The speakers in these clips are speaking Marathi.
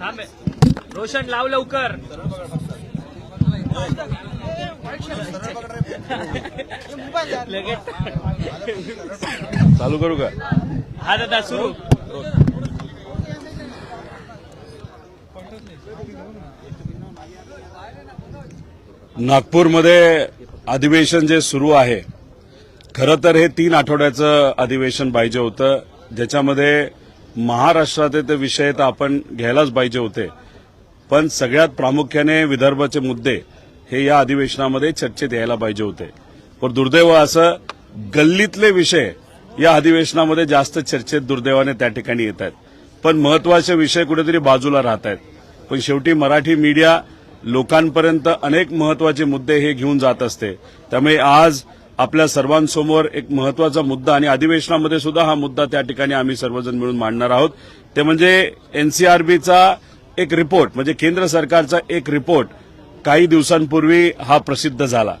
थांब. रोशन लाव लवकर. लगेच चालू करू का? हा दादा सुरू. नागपूरमध्ये अधिवेशन जे सुरू आहे खरं तर हे तीन आठवड्याचं अधिवेशन पाहिजे होतं. ज्याच्यामध्ये महाराष्ट्राचे ते विषय तर आपण घ्यायलाच पाहिजे होते. पण सगळ्यात प्रामुख्याने विदर्भाचे मुद्दे हे या अधिवेशनामध्ये चर्चेत यायला पाहिजे होते. पण दुर्दैव असं गल्लीतले विषय या अधिवेशनामध्ये जास्त चर्चेत दुर्दैवाने त्या ठिकाणी येत आहेत. पण महत्त्वाचे विषय कुठेतरी बाजूला राहत आहेत. पण शेवटी मराठी मीडिया लोकांपर्यंत अनेक महत्त्वाचे मुद्दे हे घेऊन जात असते. त्यामुळे आज आपल्या सर्वांसमोर एक महत्त्वाचा मुद्दा आणि अधिवेशनामध्ये सुद्धा हा मुद्दा त्या ठिकाणी आम्ही सर्वजण मिळून मांडणार आहोत. ते म्हणजे एनसीआरबीचा एक रिपोर्ट म्हणजे केंद्र सरकारचा एक रिपोर्ट काही दिवसांपूर्वी हा प्रसिद्ध झाला.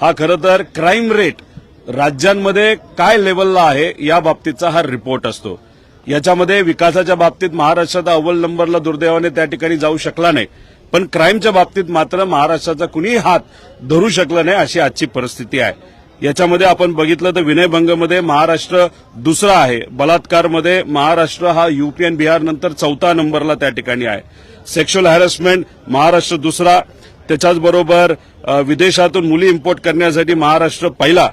हा खरं तर क्राईम रेट राज्यांमध्ये काय लेवलला आहे या बाबतीचा हा रिपोर्ट असतो. याच्यामध्ये विकासाच्या बाबतीत महाराष्ट्राचा अव्वल नंबरला दुर्दैवाने त्या ठिकाणी जाऊ शकला नाही. पण क्राईमच्या बाबतीत मात्र महाराष्ट्राचा कुणीही हात धरू शकला नाही अशी आजची परिस्थिती आहे. याच्यामध्ये आपण बघितलं तर विनयभंगमध्ये महाराष्ट्र दुसरा आहे. बलात्कारमध्ये महाराष्ट्र हा युपी आणि बिहार नंतर चौथा नंबरला त्या ठिकाणी आहे. सेक्शुअल हॅरेसमेंट महाराष्ट्र दुसरा. त्याच्याचबरोबर विदेशातून मुली इम्पोर्ट करण्यासाठी महाराष्ट्र पहिला.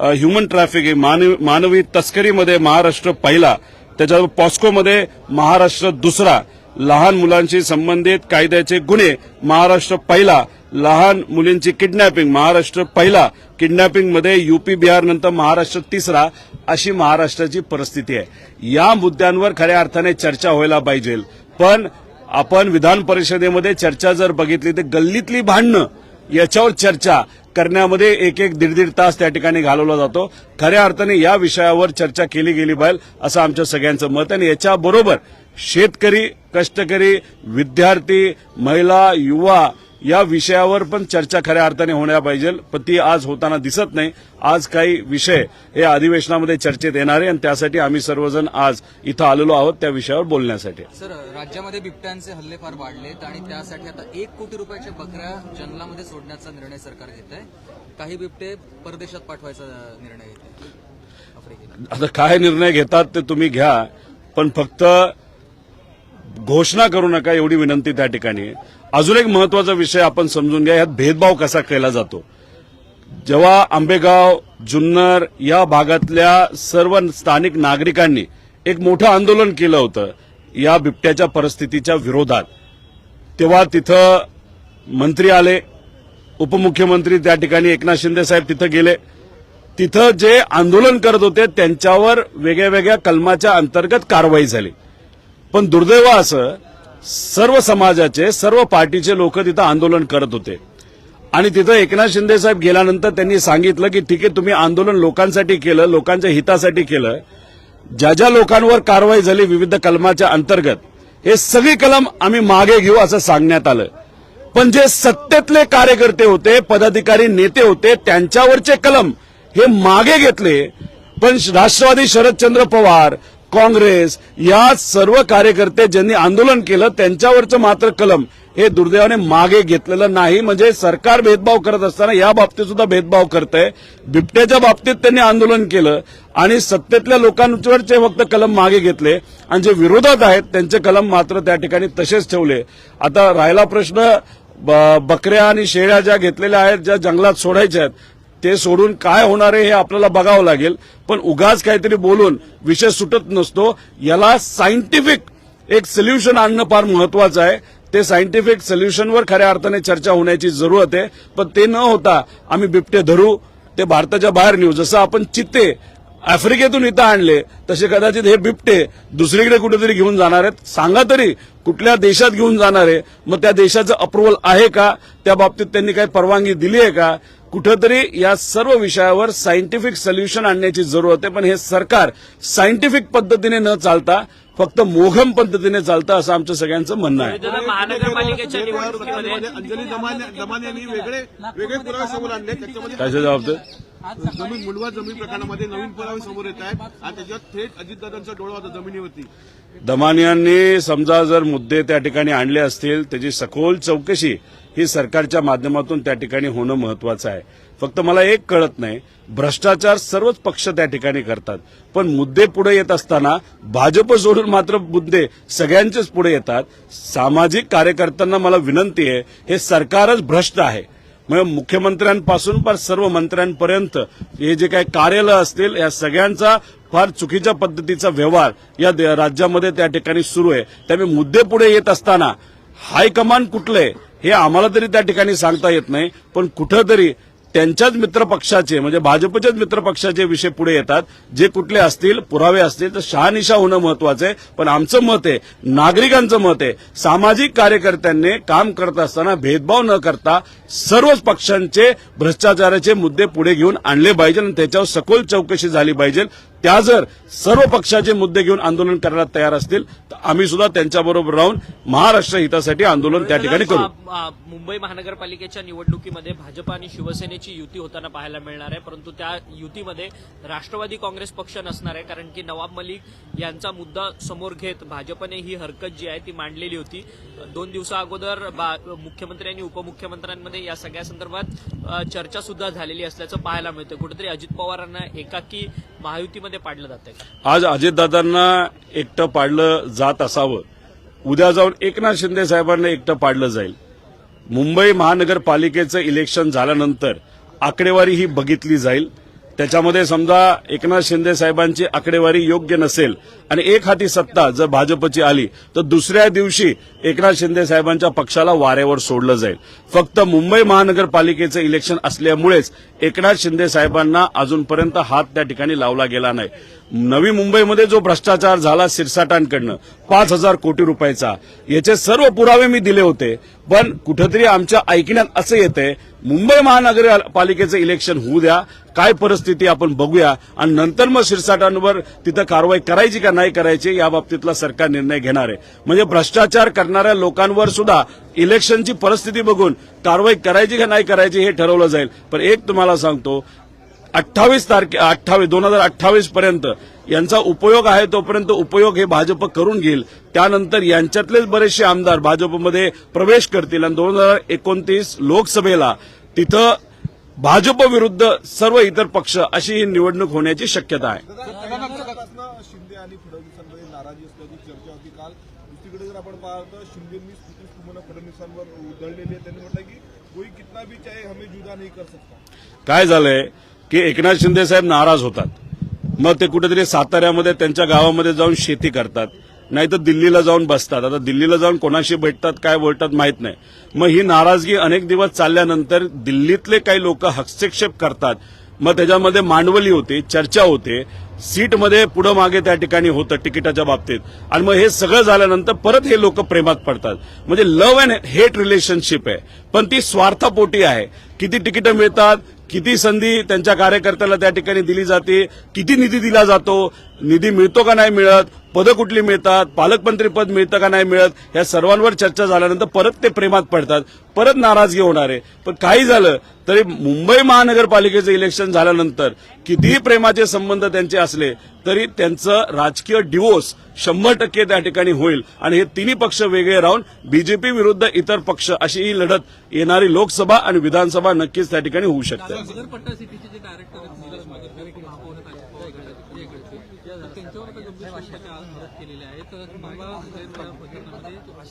ह्युमन ट्रॅफिकिंग मानवी मानवी तस्करीमध्ये महाराष्ट्र पहिला. त्याच्यावर पॉस्कोमध्ये महाराष्ट्र दुसरा. लहान मुलांशी संबंधित कायद्याचे गुन्हे. महाराष्ट्र पहिला. लहान मुलींची किडनॅपिंग महाराष्ट्र पहिला. किडनॅपिंगमध्ये युपी बिहार नंतर महाराष्ट्र तिसरा अशी महाराष्ट्राची परिस्थिती आहे. या मुद्द्यांवर खऱ्या अर्थाने चर्चा व्हायला पाहिजे. पण आपण विधान परिषदेमध्ये चर्चा जर बघितली तर गल्लीतली भांडणं याच्यावर चर्चा करण्यामध्ये एक एक दीड दीड तास त्या ठिकाणी घालवला जातो. खऱ्या अर्थाने या विषयावर चर्चा केली गेली पाहिजे असं आमच्या सगळ्यांचं मत आणि याच्याबरोबर शेतकरी कष्टकरी विद्यार्थी महिला युवा या विषयावर पण चर्चा खऱ्या अर्थाने होण्या पाहिजे. पण ती आज होताना दिसत नाही. आज काही विषय हे अधिवेशनामध्ये चर्चेत येणार आहे आणि त्यासाठी आम्ही सर्वजण आज इथं आलेलो आहोत त्या विषयावर बोलण्यासाठी. सर राज्यामध्ये बिबट्यांचे हल्ले फार वाढलेत आणि त्यासाठी आता एक कोटी रुपयाच्या बकऱ्या जंगलामध्ये सोडण्याचा निर्णय सरकार घेत आहे काही बिबटे परदेशात पाठवायचा निर्णय घेत आता काय निर्णय घेतात ते तुम्ही घ्या. पण फक्त घोषणा करू नका एवढी विनंती त्या ठिकाणी. आहे. अजून एक महत्त्वाचा विषय आपण समजून घ्या यात भेदभाव कसा केला जातो? जेव्हा आंबेगाव जुन्नर या भागातल्या सर्व स्थानिक नागरिकांनी एक मोठं आंदोलन केलं होतं या बिबट्याच्या परिस्थितीच्या विरोधात. तेव्हा तिथं मंत्री आले उपमुख्यमंत्री त्या ठिकाणी एकनाथ शिंदे साहेब तिथं गेले. तिथं जे आंदोलन करत होते त्यांच्यावर वेगळ्या वेगळ्या कलमाच्या अंतर्गत कारवाई झाली. पण दुर्दैव असं सर्व समाजाचे सर्व पार्टीचे लोक तिथं आंदोलन करत होते. आणि तिथं एकनाथ शिंदे साहेब गेल्यानंतर त्यांनी सांगितलं की ठीक आहे तुम्ही आंदोलन लोकांसाठी केलं लोकांच्या हितासाठी केलं. ज्या ज्या लोकांवर कारवाई झाली विविध कलमाच्या अंतर्गत हे सगळी कलम आम्ही मागे घेऊ असं सांगण्यात आलं. पण जे सत्तेतले कार्यकर्ते होते पदाधिकारी नेते होते त्यांच्यावरचे कलम हे मागे घेतले. पण राष्ट्रवादी शरदचंद्र पवार काँग्रेस या सर्व कार्यकर्ते ज्यांनी आंदोलन केलं त्यांच्यावरचं मात्र कलम. हे दुर्दैवाने मागे घेतलेलं नाही. म्हणजे सरकार भेदभाव करत असताना या बाबतीत सुद्धा भेदभाव करतंय. बिबट्याच्या बाबतीत त्यांनी आंदोलन केलं आणि सत्तेतल्या लोकांवरचे फक्त कलम मागे घेतले. आणि जे विरोधात आहेत त्यांचे कलम मात्र त्या ठिकाणी तसेच ठेवले. आता राहिला प्रश्न ब- बकऱ्या आणि शेळ्या ज्या घेतलेल्या आहेत ज्या जंगलात सोडायच्या आहेत ते सोडून काय होणार आहे हे आपल्याला बघावं लागेल. पण उगाच काहीतरी बोलून विषय सुटत नसतो. याला सायंटिफिक एक सोल्युशन आणणं फार महत्वाचं आहे. ते सायंटिफिक सोल्युशनवर खऱ्या अर्थाने चर्चा होण्याची जरूरत आहे. पण ते न होता आम्ही बिबटे धरू. ते भारताच्या बाहेर नेऊ. जसं आपण चित्ते आफ्रिकेतून इथं आणले तसे कदाचित हे बिबटे दुसरीकडे कुठेतरी घेऊन जाणार आहेत. सांगा तरी कुठल्या देशात घेऊन जाणार आहे? मग त्या देशाचं अप्रुव्हल आहे का? त्या बाबतीत त्यांनी काही परवानगी दिली आहे का? कुठंतरी या सर्व विषयावर सायंटिफिक सोल्युशन आणण्याची जरूरत आहे पण हे सरकार सायंटिफिक पद्धतीने न चालता फक्त मोघम पद्धतीने चालतं असं आमचं सगळ्यांचं म्हणणं आहे. महानगरपालिकेच्या निवडणुकीमध्ये अंजली दमाने दमाने यांनी वेगळे वेगळे पुरावे समोर आणले. त्याच्यामध्ये काय जबाब ते जमीन मुलवा जमीन प्रकरणामध्ये नवीन पुरावे समोर येत आहेत. आणि त्याच्यात थेट अजितदादांचा डोळा होता जमिनीवरती दमानियांनी समजा जर मुद्दे त्या ठिकाणी आणले असतील त्याची सखोल चौकशी ही सरकारच्या माध्यमातून त्या ठिकाणी होणं महत्वाचं आहे. फक्त मला एक कळत नाही. भ्रष्टाचार सर्वच पक्ष त्या ठिकाणी करतात. पण मुद्दे पुढे येत असताना भाजप सोडून मात्र मुद्दे सगळ्यांचेच पुढे येतात. सामाजिक कार्यकर्त्यांना मला विनंती आहे हे सरकारच भ्रष्ट आहे. म्हणजे मुख्यमंत्र्यांपासून पण सर्व मंत्र्यांपर्यंत हे जे काही कार्यालय असतील या सगळ्यांचा फार चुकीच्या पद्धतीचा व्यवहार या राज्यामध्ये त्या ठिकाणी सुरू आहे. त्यामुळे मुद्दे पुढे येत असताना हायकमांड कुठले हे आम्हाला तरी त्या ठिकाणी सांगता येत नाही. पण कुठंतरी त्यांच्याच मित्रपक्षाचे म्हणजे भाजपच्याच मित्रपक्षाचे विषय पुढे येतात. जे कुठले असतील पुरावे असतील तर शहानिशा होणं महत्वाचं आहे. पण आमचं मत आहे नागरिकांचं मत आहे सामाजिक कार्यकर्त्यांनी काम करत असताना भेदभाव न करता सर्वच पक्षांचे भ्रष्टाचाराचे मुद्दे पुढे घेऊन आणले पाहिजे आणि त्याच्यावर सखोल चौकशी झाली पाहिजे. त्या जर सर्व पक्षाचे मुद्दे घेऊन आंदोलन करायला तयार असतील तर आम्ही सुद्धा त्यांच्याबरोबर राहून महाराष्ट्र हितासाठी आंदोलन त्या ठिकाणी करू. मुंबई महानगरपालिकेच्या निवडणुकीमध्ये भाजप आणि शिवसेनेची युती होताना पाहायला मिळणार आहे परंतु त्या युतीमध्ये राष्ट्रवादी काँग्रेस पक्ष नसणार आहे कारण की नवाब मलिक यांचा मुद्दा समोर घेत भाजपने ही हरकत जी आहे ती मांडलेली होती. दोन दिवसा अगोदर मुख्यमंत्री आणि उपमुख्यमंत्र्यांमध्ये या सगळ्या संदर्भात चर्चा सुद्धा झालेली असल्याचं पाहायला मिळतं. कुठेतरी अजित पवारांना एकाकी महायुतीमध्ये पाडलं जात आज अजितदादांना एकटं पाडलं जात असावं. उद्या जाऊन एकनाथ शिंदे साहेबांना एकटं पाडलं जाईल. मुंबई महानगरपालिकेचं इलेक्शन झाल्यानंतर आकडेवारी ही बघितली जाईल. त्याच्यामध्ये समजा एकनाथ शिंदे साहेबांची आकडेवारी योग्य नसेल आणि एक हाती सत्ता जर भाजपची आली तर दुसऱ्या दिवशी एकनाथ शिंदे साहेबांच्या पक्षाला वाऱ्यावर सोडलं जाईल. फक्त मुंबई महानगरपालिकेचं इलेक्शन असल्यामुळेच एकनाथ शिंदे साहेबांना अजूनपर्यंत हात त्या ठिकाणी लावला गेला नाही. नवी मुंबईमध्ये जो भ्रष्टाचार झाला सिरसाटांकडनं पाच हजार कोटी रुपयाचा याचे सर्व पुरावे मी दिले होते पण कुठेतरी आमच्या ऐकण्यात असं येतंय मुंबई महानगरपालिकेचं इलेक्शन होऊ द्या काय परिस्थिती आपण बघूया. आणि नंतर मग शिरसाटांवर तिथं कारवाई करायची का नाही करायची या बाबतीतला सरकार निर्णय घेणार आहे. म्हणजे भ्रष्टाचार करणाऱ्या लोकांवर सुद्धा इलेक्शनची परिस्थिती बघून कारवाई करायची का नाही करायची हे ठरवलं जाईल. पण एक तुम्हाला सांगतो अठ्ठावीस तारखे अठ्ठावीस दोन हजार अठ्ठावीस पर्यंत यांचा उपयोग आहे तोपर्यंत उपयोग हे भाजप करून घेईल. त्यानंतर यांच्यातलेच बरेचसे आमदार भाजपमध्ये प्रवेश करतील. आणि दोन हजार एकोणतीस लोकसभेला तिथं भाजप विरुद्ध सर्व इतर पक्ष अशी ही निवडणूक होण्याची शक्यता आहे. शिंदे आणि फडणवीसांमध्ये नाराजी असल्याची चर्चा होती काल. दुसरीकडे जर आपण पाहतो शिंदेंनी सुमन फडणवीसांवर उधळलेली आहे. त्यांनी म्हटलं की कोई कितना भी चाहे हमें जुदा नहीं कर सकता. काय झालंय की एकनाथ शिंदे साहेब नाराज होतात. मग ते कुठेतरी साताऱ्यामध्ये त्यांच्या गावामध्ये जाऊन शेती करतात. नाही तर दिल्लीला जाऊन बसतात. आता दिल्लीला जाऊन कोणाशी भेटतात काय बोलतात माहीत नाही. मग ही नाराजगी अनेक दिवस चालल्यानंतर दिल्लीतले काही लोक हस्तक्षेप करतात. मग त्याच्यामध्ये मांडवली होते चर्चा होते. सीटमध्ये पुढं मागे त्या ठिकाणी होतं तिकिटाच्या बाबतीत. आणि मग हे सगळं झाल्यानंतर परत हे लोक प्रेमात पडतात. म्हणजे लव्ह अँड हेट रिलेशनशिप आहे. पण ती स्वार्थापोटी आहे. किती तिकीटं मिळतात किती संधी त्यांच्या कार्यकर्त्याला त्या ठिकाणी दिली जाते किती निधी दिला जातो निधी मिळतो का नाही मिळत पदं कुठली मिळतात पालकमंत्री पद मिळतं का नाही मिळत या सर्वांवर चर्चा झाल्यानंतर परत ते प्रेमात पडतात परत नाराजगी होणार आहे. पण काही झालं तरी मुंबई महानगरपालिकेचं इलेक्शन झाल्यानंतर कितीही प्रेमाचे संबंध त्यांचे असले तरी त्यांचं राजकीय डिवोर्स शंभर टक्के त्या ठिकाणी होईल. आणि हे तिन्ही पक्ष वेगळे राहून बीजेपी विरुद्ध इतर पक्ष अशी ही लढत येणारी लोकसभा आणि विधानसभा नक्कीच त्या ठिकाणी होऊ शकते नगरपट्टा सिटीचे जे डायरेक्टर आहेत नीरज नगरकर किंवा महापौर आहेत इकडचे, इकडचे, तर त्यांच्यावर आता गंभीर स्वरूपाचे आज मदत केलेली आहे तर मांगा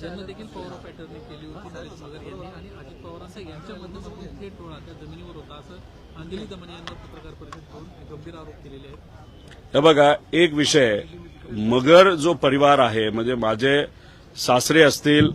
प्रकरणामध्ये देखील पवार ऑफ केली होती नरेश मगर यांनी आणि अजित पवारांचा यांच्या माध्यमातून थेट डोळा त्या जमिनीवर होता असं अंजली दमन यांना पत्रकार परिषद करून गंभीर आरोप केलेले आहेत. हे बघा एक विषय मगर जो परिवार आहे म्हणजे माझे सासरे असतील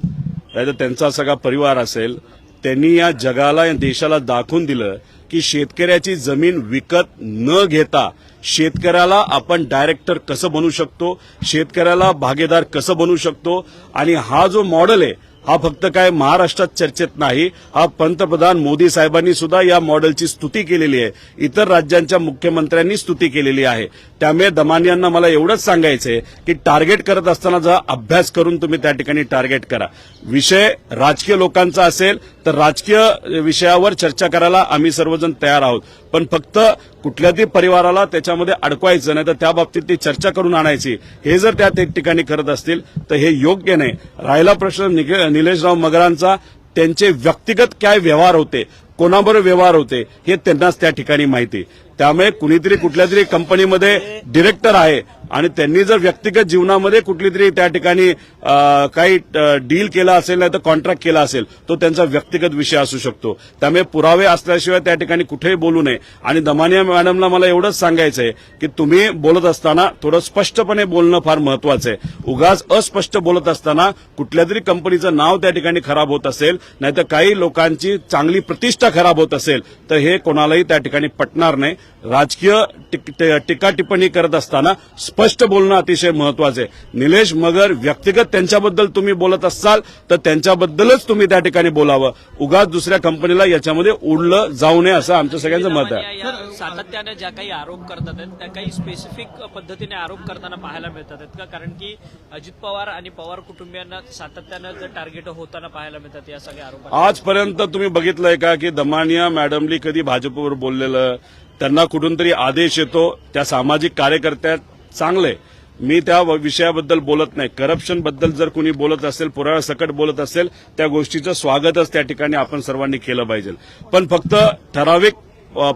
नाहीतर त्यांचा सगळा परिवार असेल त्यांनी या जगाला या देशाला दाखवून दिलं की शेतकऱ्याची जमीन विकत न घेता शेतकऱ्याला आपण डायरेक्टर कसं बनू शकतो? शेतकऱ्याला भागीदार कसं बनू शकतो? आणि हा जो मॉडेल आहे हा फक्त काय महाराष्ट्रात चर्चेत नाही हा पंतप्रधान मोदी साहेबांनी सुद्धा या मॉडेलची स्तुती केलेली आहे. इतर राज्यांच्या मुख्यमंत्र्यांनी स्तुती केलेली आहे. त्यामुळे दमानियांना मला एवढंच सांगायचंय की टार्गेट करत असताना जरा अभ्यास करून तुम्ही त्या ठिकाणी टार्गेट करा. विषय राजकीय लोकांचा असेल तर राजकीय विषयावर चर्चा करायला आम्ही सर्वजण तयार आहोत. पण फक्त कुठल्याही परिवाराला त्याच्यामध्ये अडकवायचं नाही तर त्या बाबतीत ती चर्चा करून आणायची. हे जर त्या ठिकाणी करत असतील तर हे योग्य नाही. राहिला प्रश्न निगे- निलेशराव मगरांचा त्यांचे व्यक्तिगत काय व्यवहार होते कोणाबरोबर व्यवहार होते हे त्यांनाच त्या ठिकाणी माहिती त्यामुळे कुणीतरी कुठल्या तरी कंपनीमध्ये डिरेक्टर आहे. आणि त्यांनी जर व्यक्तिगत जीवनामध्ये कुठली तरी त्या ठिकाणी काही डील केला असेल नाही तर कॉन्ट्रॅक्ट केला असेल तो त्यांचा व्यक्तिगत विषय असू शकतो. त्यामुळे पुरावे असल्याशिवाय त्या ठिकाणी कुठेही बोलू नये. आणि दमानिया मॅडमला मला एवढंच सांगायचं आहे की तुम्ही बोलत असताना थोडं स्पष्टपणे बोलणं फार महत्वाचं आहे. उगाच अस्पष्ट बोलत असताना कुठल्या तरी कंपनीचं नाव त्या ठिकाणी खराब होत असेल नाहीतर काही लोकांची चांगली प्रतिष्ठा खराब होत असेल तर हे कोणालाही त्या ठिकाणी पटणार नाही. राजकीय टिक- टिप्पणी करत असताना स्पष्ट बोलणं अतिशय महत्वाचं आहे. निलेश मगर व्यक्तिगत त्यांच्याबद्दल तुम्ही बोलत असाल तर त्यांच्याबद्दलच तुम्ही त्या ठिकाणी बोलावं. उगाच दुसऱ्या कंपनीला याच्यामध्ये उडलं जाऊ नये असं आमचं सगळ्यांचं मत आहे. सातत्याने ज्या काही आरोप करतात त्या काही स्पेसिफिक पद्धतीने आरोप करताना पाहायला मिळतात का? कारण की अजित पवार आणि पवार कुटुंबियांना सातत्यानं टार्गेट होताना पाहायला मिळतात या सगळ्या आरोप आजपर्यंत तुम्ही बघितलंय का की दमानिया मॅडमली कधी भाजपवर बोललेलं? त्यांना कुठून तरी आदेश येतो त्या सामाजिक कार्यकर्त्या चांगले. मी त्या विषयाबद्दल बोलत नाही. करप्शनबद्दल जर कुणी बोलत असेल पुराव्या सकट बोलत असेल त्या गोष्टीचं स्वागतच त्या ठिकाणी आपण सर्वांनी केलं पाहिजे. पण फक्त ठराविक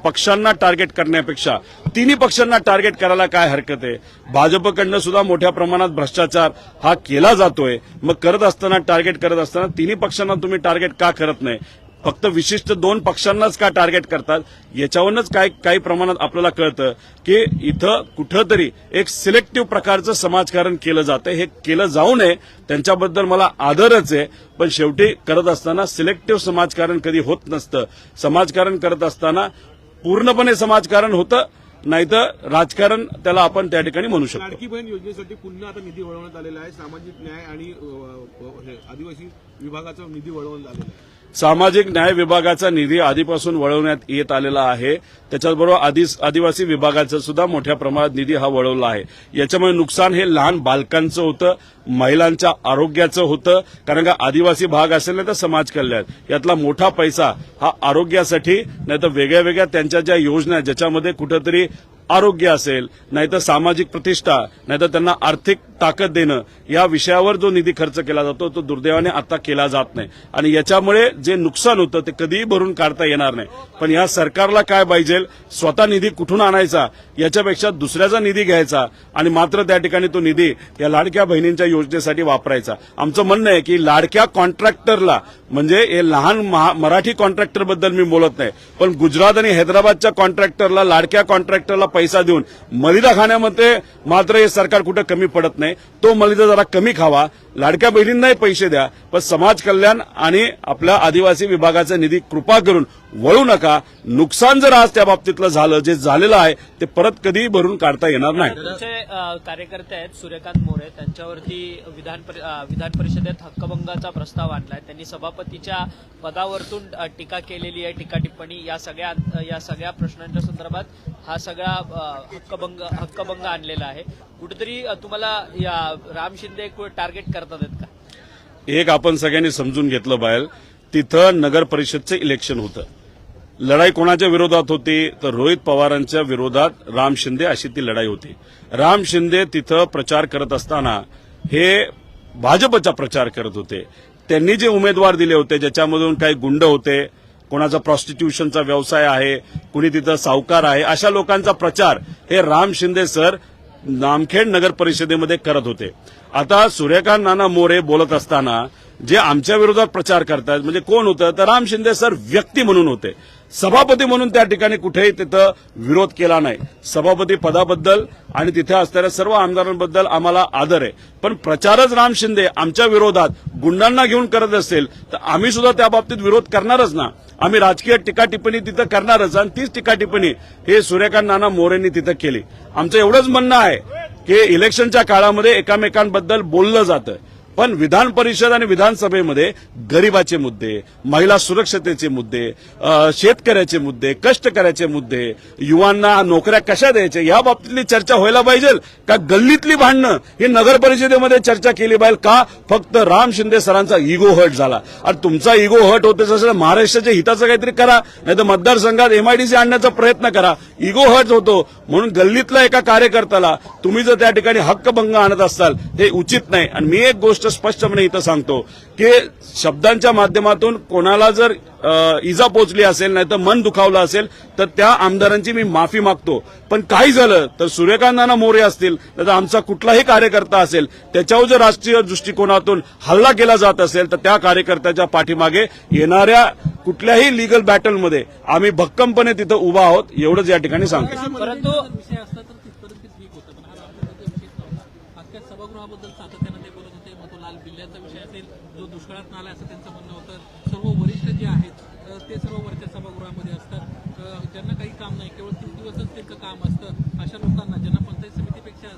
पक्षांना टार्गेट करण्यापेक्षा तिन्ही पक्षांना टार्गेट करायला काय हरकत आहे? भाजपकडनं सुद्धा मोठ्या प्रमाणात भ्रष्टाचार हा केला जातोय. मग करत असताना टार्गेट करत असताना तिन्ही पक्षांना तुम्ही टार्गेट का करत नाही? फक्त विशिष्ट दोन पक्षांनाच का टार्गेट करतात? याच्यावरूनच काय काही प्रमाणात आपल्याला कळतं की इथं कुठंतरी एक सिलेक्टिव्ह प्रकारचं समाजकारण केलं जातं. हे केलं जाऊ नये त्यांच्याबद्दल मला आदरच आहे. पण शेवटी करत असताना सिलेक्टिव्ह समाजकारण कधी होत नसतं. समाजकारण करत असताना पूर्णपणे समाजकारण होतं नाहीतर राजकारण त्याला आपण त्या ठिकाणी म्हणू शकतो. लाडकी बहीण योजनेसाठी पुन्हा आता निधी वळवण्यात आलेला आहे. सामाजिक न्याय आणि आदिवासी विभागाचा निधी वळवण्यात आलेला आहे. सामाजिक न्याय विभागाचा निधी आधीपासून वळवण्यात येत आलेला आहे. त्याच्याचबरोबर आदिवासी विभागाचा सुद्धा मोठ्या प्रमाणात निधी हा वळवला आहे. याच्यामुळे नुकसान हे लहान बालकांचं होतं महिलांच्या आरोग्याचं होतं. कारण का आदिवासी भाग असेल नाही तर समाज कल्याण. यातला मोठा पैसा हा आरोग्यासाठी नाही तर वेगळ्या वेगळ्या त्यांच्या ज्या योजना आहेत ज्याच्यामध्ये कुठंतरी आरोग्य असेल नाहीतर सामाजिक प्रतिष्ठा नाहीतर त्यांना आर्थिक ताकद देणं या विषयावर जो निधी खर्च केला जातो तो दुर्दैवाने आता केला जात नाही. आणि याच्यामुळे जे नुकसान होतं ते कधीही भरून काढता येणार नाही. पण या सरकारला काय पाहिजे? स्वतः निधी कुठून आणायचा? याच्यापेक्षा दुसऱ्याचा निधी घ्यायचा आणि मात्र त्या ठिकाणी तो निधी या लाडक्या बहिणींच्या योजनेसाठी वापरायचा. आमचं म्हणणं आहे की लाडक्या कॉन्ट्रॅक्टरला म्हणजे हे लहान महा- मराठी कॉन्ट्रॅक्टरबद्दल मी बोलत नाही पण गुजरात आणि हैदराबादच्या कॉन्ट्रॅक्टरला लाडक्या कॉन्ट्रॅक्टरला पैसा देऊन. मलिदा खाण्यामध्ये मात्र हे सरकार कुठं कमी पडत नाही. तो मलिदा जरा कमी खावा. लाडक्या बहिणींनाही पैसे द्या पण समाज कल्याण आणि आपल्या आदिवासी विभागाचा निधी कृपा करून वळू नका. नुकसान जर आज त्या बाबतीतलं झालं जे झालेलं आहे ते परत कधीही भरून काढता येणार नाही. कार्यकर्ते आहेत सूर्यकांत मोरे. त्यांच्यावरती विधान परि- विधान परिषदेत हक्कभंगाचा प्रस्ताव आणलाय. त्यांनी सभापतीच्या पदावरतून टीका केलेली आहे टीका टिप्पणी. या सगळ्या या सगळ्या प्रश्नांच्या संदर्भात हा सगळा हक्कभंग हक्कभंग आणलेला आहे. कुठेतरी तुम्हाला या राम शिंदे टार्गेट आहेत का? एक आपण सगळ्यांनी समजून घेतलं बाहेर तिथं नगर परिषदचं इलेक्शन होतं. लढाई कोणाच्या विरोधात होती? तर रोहित पवारांच्या विरोधात राम शिंदे अशी ती लढाई होती. राम शिंदे तिथं प्रचार करत असताना हे भाजपचा प्रचार करत होते. त्यांनी जे उमेदवार दिले होते ज्याच्यामधून काही गुंड होते कोणाचा प्रॉस्टिट्यूशनचा व्यवसाय आहे कुणी तिथं सावकार आहे अशा लोकांचा प्रचार हे राम शिंदे सर नामखेड नगर परिषदेमध्ये करत होते. आता सूर्यकांत नाना मोरे बोलत असताना जे आमच्या विरोधात प्रचार करतात म्हणजे कोण होतं? तर राम शिंदे सर व्यक्ती म्हणून होते. सभापती म्हणून त्या ठिकाणी कुठेही तिथं विरोध केला नाही. सभापती पदाबद्दल आणि तिथे असणाऱ्या सर्व आमदारांबद्दल आम्हाला आदर आहे. पण प्रचारच राम शिंदे आमच्या विरोधात गुंडांना घेऊन करत असेल तर आम्ही सुद्धा त्या बाबतीत विरोध करणारच ना. आम्ही राजकीय टीका टिप्पणी तिथं करणारच आणि तीच टीका टिप्पणी हे सूर्यकांत नाना मोरेंनी तिथं केली. आमचं एवढंच म्हणणं आहे की इलेक्शनच्या काळामध्ये एकामेकांबद्दल बोललं जातं. पण विधान परिषद आणि विधानसभेमध्ये गरिबाचे मुद्दे महिला सुरक्षतेचे मुद्दे शेतकऱ्याचे मुद्दे कष्टकऱ्याचे मुद्दे युवांना नोकऱ्या कशा द्यायच्या या बाबतीतली चर्चा व्हायला पाहिजे. का गल्लीतली भांडणं ही नगर परिषदेमध्ये चर्चा केली पाहिजे का फक्त राम शिंदे सरांचा इगो हट झाला? आणि तुमचा इगो हट होत असेल महाराष्ट्राच्या हिताचं काहीतरी करा नाही तर मतदारसंघात एमआयडीसी आणण्याचा प्रयत्न करा. इगो हट होतो. म्हणून गल्लीतल्या एका कार्यकर्त्याला तुम्ही जर त्या ठिकाणी हक्कभंग आणत असाल हे उचित नाही. आणि मी एक गोष्ट स्पष्टपणे इथं सांगतो की शब्दांच्या माध्यमातून कोणाला जर इजा पोचली असेल नाही तर मन दुखावलं असेल तर त्या आमदारांची मी माफी मागतो. पण काही झालं तर सूर्यकांतांना मोरे असतील तर आमचा कुठलाही कार्यकर्ता असेल त्याच्यावर जर राष्ट्रीय दृष्टिकोनातून हल्ला केला जात असेल तर त्या कार्यकर्त्याच्या पाठीमागे येणाऱ्या कुठल्याही लिगल बॅटलमध्ये आम्ही भक्कमपणे तिथं उभा आहोत एवढंच या ठिकाणी सांगतो परंतु जर विषय असता तर तिथपर्यंत ते ठीक होतं पण हा रामटेकचा विषय नव्हता अख्ख्या सभागृहाबद्दल सातत्यानं ते बोलत होते मग तो लाल बिल्ल्याचा विषय असेल जो दुष्काळात नाला असं त्यांचं म्हणणं होतं सर्व वरिष्ठ जे आहेत अ, ते सर्व वरच्या सभागृहामध्ये असतात अ, ज्यांना काही काम नाही केवळ तीन दिवसच त्यांचं काम असतं अशा लोकांना ज्यांना पंचायत समितीपेक्षा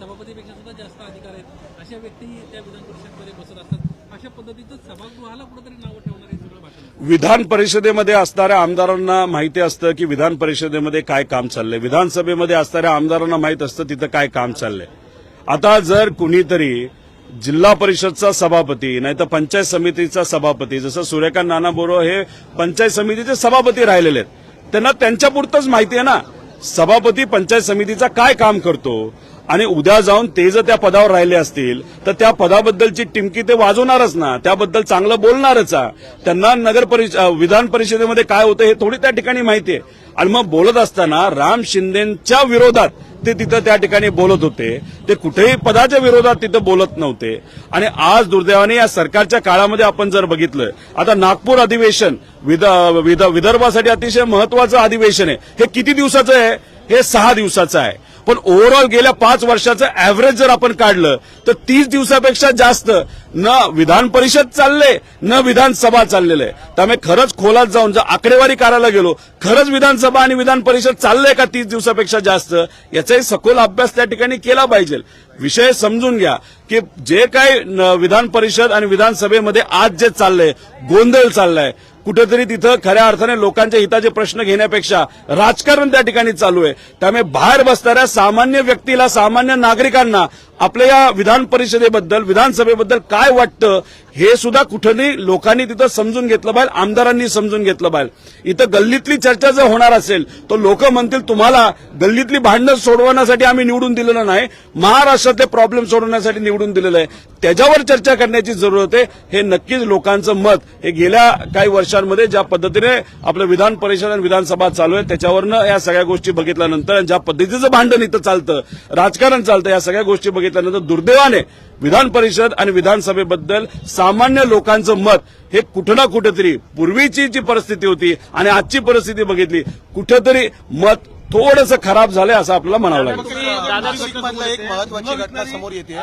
सभापतीपेक्षा सुद्धा जास्त अधिकार आहेत अशा व्यक्ती त्या विधान परिषदमध्ये बसत असतात. अशा पद्धतीचं सभागृहाला कुठेतरी नावं ठेवणार हे सगळं भाषण आहे. विधान परिषदेमध्ये असणाऱ्या आमदारांना माहिती असतं की विधान परिषदेमध्ये काय काम चाललंय. विधानसभेमध्ये असणाऱ्या आमदारांना माहीत असतं तिथं काय काम चाललंय. आता जर कुणीतरी जिल्हा परिषदचा सभापती नाही तर पंचायत समितीचा सभापती जसं सूर्यकांत नाना बोरो हे पंचायत समितीचे सभापती राहिलेले आहेत त्यांना त्यांच्यापुरतंच माहिती आहे ना. सभापती पंचायत समितीचा काय काम करतो? आणि उद्या जाऊन ते जर त्या पदावर राहिले असतील तर त्या पदाबद्दलची टिमकी ते वाजवणारच ना. त्याबद्दल चांगलं बोलणारच त्यांना नगर परिष विधान परिषदेमध्ये काय होतं हे थोडी त्या ठिकाणी माहिती आहे. आणि मग बोलत असताना राम शिंदेच्या विरोधात ते तिथं त्या ठिकाणी बोलत होते. ते कुठेही पदाच्या विरोधात तिथं बोलत नव्हते. आणि आज दुर्दैवाने या सरकारच्या काळामध्ये आपण जर बघितलं आता नागपूर अधिवेशन विद- विदर्भासाठी अतिशय महत्वाचं अधिवेशन आहे. हे किती दिवसाचं आहे? हे सहा दिवसाचं आहे. पण ओव्हरऑल गेल्या पाच वर्षाचं ऍव्हरेज जर आपण काढलं तर तीस दिवसापेक्षा जास्त न विधान परिषद चालले न विधानसभा चाललेलं. आहे त्यामुळे खरंच खोलात जाऊन जर आकडेवारी करायला गेलो खरंच विधानसभा आणि विधान परिषद चाललंय का तीस दिवसापेक्षा जास्त? याचाही सखोल अभ्यास त्या ठिकाणी केला पाहिजे. विषय समजून घ्या की जे काही विधान परिषद आणि विधानसभेमध्ये आज जे चाललंय गोंधळ चाललाय कुठेतरी तिथं खऱ्या अर्थाने लोकांच्या हिताचे प्रश्न घेण्यापेक्षा राजकारण त्या ठिकाणी चालू आहे. त्यामुळे बाहेर बसणाऱ्या सामान्य व्यक्तीला सामान्य नागरिकांना आपल्या या विधान परिषदेबद्दल विधानसभेबद्दल काय वाटतं हे सुद्धा कुठंही लोकांनी तिथं समजून घेतलं पाहिजे आमदारांनी समजून घेतलं पाहिजे. इथं गल्लीतली चर्चा जर होणार असेल तर लोक म्हणतील तुम्हाला गल्लीतली भांडणं सोडवण्यासाठी आम्ही निवडून दिलेलं नाही महाराष्ट्रातले प्रॉब्लेम सोडवण्यासाठी निवडून दिलेलं आहे. त्याच्यावर चर्चा करण्याची जरूरत आहे. हे नक्कीच लोकांचं मत. हे गेल्या काही वर्षांमध्ये ज्या पद्धतीने आपलं विधान परिषद आणि विधानसभा चालू आहे त्याच्यावरनं या सगळ्या गोष्टी बघितल्यानंतर ज्या पद्धतीचं भांडण इथं चालतं राजकारण चालतं या सगळ्या गोष्टी बघितल्यानंतर दुर्दैवाने विधान परिषद आणि विधानसभेबद्दल सामान्य लोकांचं मत हे कुठं ना कुठेतरी पूर्वीची जी परिस्थिती होती आणि आजची परिस्थिती बघितली कुठेतरी मत थोडंसं खराब झालंय असं आपल्याला म्हणावं लागेल. एक महत्वाची घटना समोर येते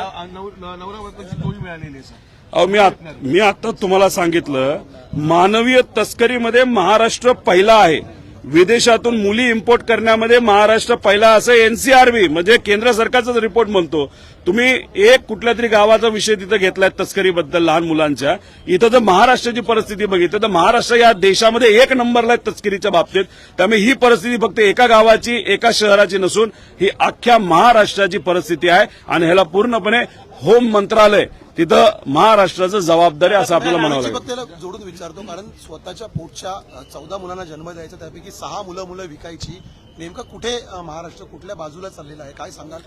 मी आत- मी आता तुम्हाला सांगितलं मानवीय तस्करीमध्ये महाराष्ट्र पहिला आहे. विदेशातून मुली इम्पोर्ट करण्यामध्ये महाराष्ट्र पहिला असं एनसीआरबी म्हणजे केंद्र सरकारचाच रिपोर्ट म्हणतो तुम्ही एक कुठल्या तरी गावाचा विषय तिथं घेतलाय तस्करीबद्दल लहान मुलांच्या. इथं जर महाराष्ट्राची परिस्थिती बघितली तर महाराष्ट्र या देशामध्ये एक नंबरला आहे तस्करीच्या बाबतीत. त्यामुळे ही परिस्थिती फक्त एका गावाची एका शहराची नसून ही अख्ख्या महाराष्ट्राची परिस्थिती आहे. आणि ह्याला पूर्णपणे होम मंत्रालय तिथं महाराष्ट्राचं जबाबदारी असं आपल्याला म्हणावं लागेल. जोडून विचारतो कारण स्वतःच्या पोटच्या चौदा मुलांना जन्म द्यायचा त्यापैकी सहा मुलं मुलं विकायची. नेमकं कुठे महाराष्ट्र कुठल्या बाजूला चाललेला आहे? काय सांगाल?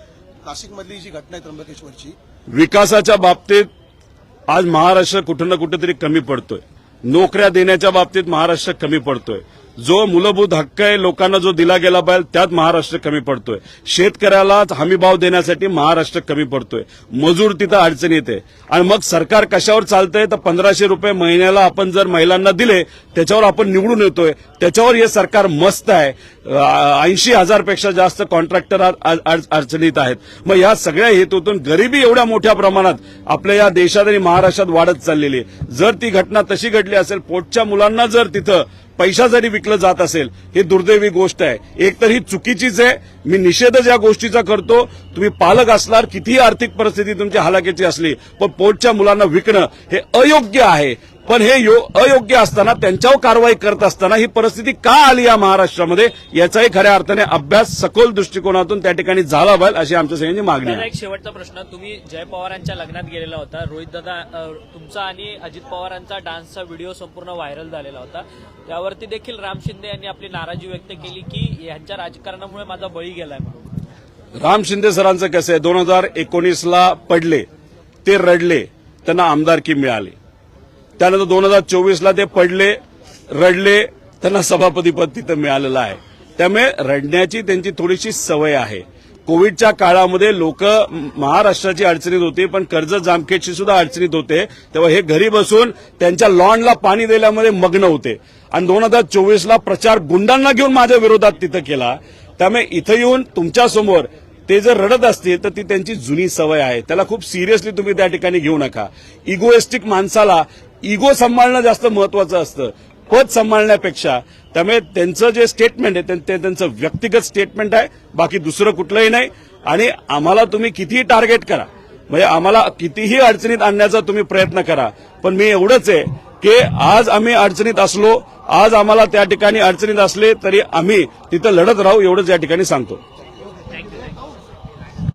नाशिकमधली जी घटना आहे त्र्यंबकेश्वरची. विकासाच्या बाबतीत आज महाराष्ट्र कुठं ना कुठेतरी कमी पडतोय. नोकऱ्या देण्याच्या बाबतीत महाराष्ट्र कमी पडतोय. जो मूलभूत हक्क आहे लोकांना जो दिला गेला पाहिजे त्यात महाराष्ट्र कमी पडतोय. शेतकऱ्याला हमीभाव देण्यासाठी महाराष्ट्र कमी पडतोय. मजूर तिथं अडचण येते आणि मग सरकार कशावर चालतंय? तर पंधराशे रुपये महिन्याला आपण जर महिलांना दिले त्याच्यावर आपण निवडून येतोय. त्याच्यावर हे सरकार मस्त आहे. ऐंशी हजारपेक्षा जास्त कॉन्ट्रॅक्टर अडचणीत आहेत. मग या सगळ्या हेतूतून गरिबी एवढ्या मोठ्या प्रमाणात आपल्या या देशात आणि महाराष्ट्रात वाढत चाललेली आहे. जर ती घटना तशी घडली असेल पोटच्या मुलांना जर तिथं पैसा जरी विकलं जात असेल ही दुर्दैवी गोष्ट आहे. एकतर ही चुकीचीच आहे. मी निषेधच या गोष्टीचा करतो. तुम्ही पालक असणार कितीही आर्थिक परिस्थिती तुमची हलाखीची असली पण पोटच्या मुलांना विकणं हे अयोग्य आहे. पण हे यो- अयोग्य असताना त्यांच्यावर कारवाई करत असताना ही परिस्थिती का आली या महाराष्ट्रामध्ये? याचाही खऱ्या अर्थाने अभ्यास सखोल दृष्टिकोनातून त्या ठिकाणी झाला पाहिजे अशी आमच्या सगळ्यांची मागणी आहे. एक शेवटचा प्रश्न. तुम्ही जय पवारांच्या लग्नात गेलेला होता. रोहित दादा तुमचा आणि अजित पवारांचा डान्सचा व्हिडिओ संपूर्ण व्हायरल झालेला होता. त्यावरती देखील राम शिंदे यांनी आपली नाराजी व्यक्त केली की यांच्या राजकारणामुळे माझा बळी गेलाय राम शिंदे सरांचं कसं आहे? दोन हजार एकोणीसला पडले ते रडले त्यांना आमदारकी मिळाली. त्यानंतर दोन हजार चोवीसला ते पडले रडले त्यांना सभापतीपद तिथं मिळालेलं आहे. त्यामुळे रडण्याची त्यांची थोडीशी सवय आहे. कोविडच्या काळामध्ये लोक महाराष्ट्राची अडचणीत होती पण कर्ज जामखेडची सुद्धा अडचणीत होते. तेव्हा हे घरी बसून त्यांच्या लॉनला पाणी दिल्यामध्ये मग्न होते. आणि दोन हजार चोवीसला प्रचार गुंडांना घेऊन माझ्या विरोधात तिथं केला. त्यामुळे इथं येऊन तुमच्यासमोर ते जर रडत असतील तर ती त्यांची जुनी सवय आहे. त्याला खूप सिरियसली तुम्ही त्या ठिकाणी घेऊ नका. इगोएस्टिक माणसाला इगो सांभाळणं जास्त महत्वाचं असतं. पद सांभाळण्यापेक्षा त्यामुळे त्यांचं जे स्टेटमेंट आहे ते त्यांचं व्यक्तिगत स्टेटमेंट आहे बाकी दुसरं कुठलंही नाही. आणि आम्हाला तुम्ही कितीही टार्गेट करा. म्हणजे आम्हाला कितीही अडचणीत आणण्याचा तुम्ही प्रयत्न करा. पण मी एवढंच आहे की आज आम्ही अडचणीत असलो आज आम्हाला त्या ठिकाणी अडचणीत असले तरी आम्ही तिथं लढत राहू एवढंच या ठिकाणी सांगतो.